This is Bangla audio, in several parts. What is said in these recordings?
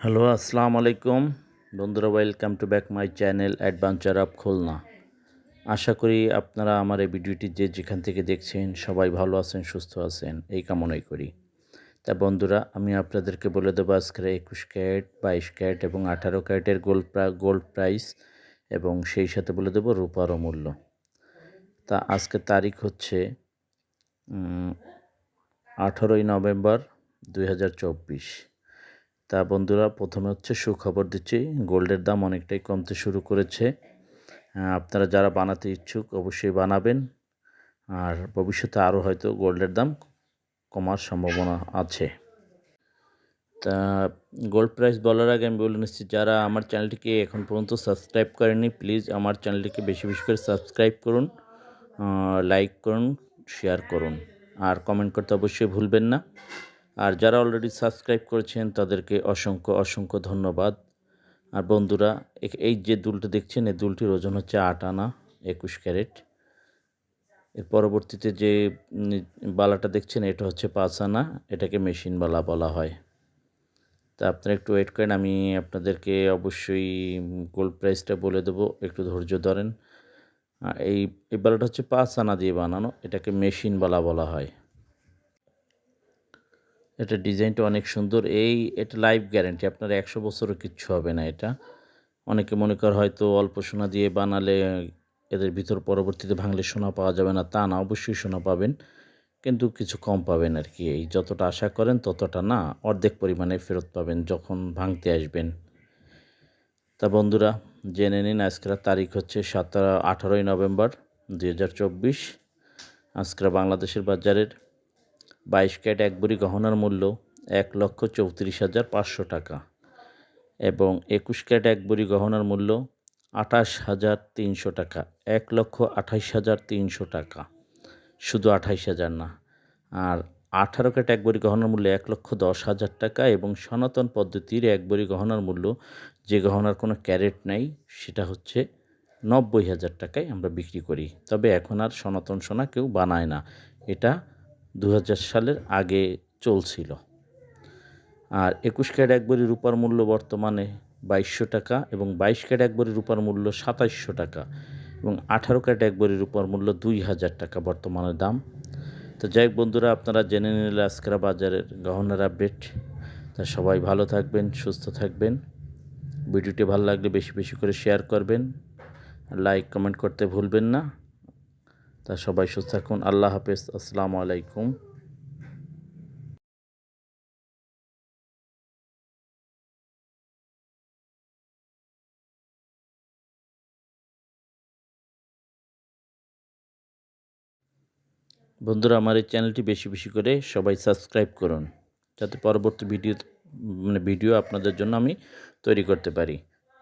হ্যালো আসসালামু আলাইকুম বন্ধুরা welcome to back my channel adventure of Khulna আশা করি আপনারা আমার এই ভিডিওটি যে যেখান থেকে দেখছেন, সবাই ভালো আছেন, সুস্থ আছেন, এই কামনাই করি। তা বন্ধুরা, আমি আপনাদেরকে বলে দেবো আজকের একুশ ক্যারেট, বাইশ ক্যারেট এবং আঠারো ক্যারেটের গোল্ড গোল্ড প্রাইস এবং সেই সাথে বলে দেবো রূপারও মূল্য তা আজকের তারিখ হচ্ছে আঠারোই নভেম্বর দুই হাজার চব্বিশ। তা বন্ধুরা প্রথমে হচ্ছে সুখবর দিচ্ছি, গোল্ডের দাম অনেকটাই কমতে শুরু করেছে। আপনারা যারা বানাতে ইচ্ছুক অবশ্যই বানাবেন, আর ভবিষ্যতে আরও হয়তো গোল্ডের দাম কমার সম্ভাবনা আছে। তা গোল্ড প্রাইস বলার আগে আমি বলে নিচ্ছি, যারা আমার চ্যানেলটিকে এখন পর্যন্ত সাবস্ক্রাইব করেনি প্লিজ আমার চ্যানেলটিকে বেশি বেশি করে সাবস্ক্রাইব করুন লাইক করুন, শেয়ার করুন, আর কমেন্ট করতে অবশ্যই ভুলবেন না। আর যারা অলরেডি সাবস্ক্রাইব করেছেন, তাদেরকে অসংখ্য অসংখ্য ধন্যবাদ। আর বন্ধুরা, এই যে দুলটা দেখছেন, এই দুলটির ওজন হচ্ছে আট আনা, একুশ ক্যারেট। এর পরবর্তীতে যে বালাটা দেখছেন, এটা হচ্ছে পাঁচ আনা, এটাকে মেশিন বালা বলা হয়। তা আপনারা একটু ওয়েট করেন, আমি আপনাদেরকে অবশ্যই গোল্ড প্রাইসটা বলে দেবো, একটু ধৈর্য ধরেন। এই এই বালাটা হচ্ছে পাঁচ আনা দিয়ে বানানো, এটাকে মেশিন বালা বলা হয়। এটা ডিজাইনটা অনেক সুন্দর। এই, এটা লাইফ গ্যারেন্টি আপনার একশো বছরও কিচ্ছু হবে না এটা। অনেকে মনে কর হয়তো অল্প সোনা দিয়ে বানালে এদের ভিতর পরবর্তীতে ভাঙলে সোনা পাওয়া যাবে না, তা না, অবশ্যই সোনা পাবেন। কিন্তু কিছু কম পাবেন আর কি। এই যতটা আশা করেন, ততটা না, অর্ধেক পরিমাণে ফেরত পাবেন যখন ভাঙতে আসবেন। তা বন্ধুরা, জেনে নিন, আজকের তারিখ হচ্ছে সতেরো, আঠারোই নভেম্বর দুই হাজার চব্বিশ। আজকের বাংলাদেশের বাজারের বাইশ ক্যারেট এক বুড়ি গহনার মূল্য এক লক্ষ চৌত্রিশ হাজার পাঁচশো টাকা এবং একুশ ক্যারেট এক বুড়ি গহনার মূল্য আঠাশ হাজার তিনশো টাকা। এক লক্ষ আঠাইশ হাজার তিনশো টাকা। শুধু আঠাইশ হাজার না, আর আঠারো ক্যারেট এক বড়ি গহনার মূল্য এক লক্ষ দশ হাজার টাকা এবং সনাতন পদ্ধতির এক বড়ি গহনার মূল্য যে গহনার কোনো ক্যারেট নেই সেটা হচ্ছে নব্বই হাজার টাকায় আমরা বিক্রি করি। তবে এখন আর সনাতন সোনা কেউ বানায় না। এটা দু হাজার সালের আগে চলছিল। আর একুশ ক্যারেট একবারই রূপার মূল্য বর্তমানে বাইশশো টাকা এবং বাইশ ক্যারেট একবারই রূপার মূল্য সাতাইশশো টাকা এবং আঠারো ক্যারেট একবারই রূপার মূল্য দুই হাজার টাকা বর্তমানে দাম। তো যাই বন্ধুরা, আপনারা জেনে নিলে আজকের বাজারের গহনার আপডেট। তা সবাই ভালো থাকবেন, সুস্থ থাকবেন। ভিডিওটি ভালো লাগলে বেশি বেশি করে শেয়ার করবেন। লাইক, কমেন্ট করতে ভুলবেন না। তা সবাই সুস্থ থাকুন। আল্লাহ হাফেজ। আসসালামু আলাইকুম। বন্ধুরা, আমার এই চ্যানেলটি বেশি বেশি করে সবাই সাবস্ক্রাইব করুন। যাতে পরবর্তী ভিডিও মানে ভিডিও আপনাদের জন্য আমি তৈরি করতে পারি।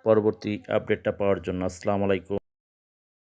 পরবর্তী আপডেটটা পাওয়ার জন্য আসসালামু আলাইকুম।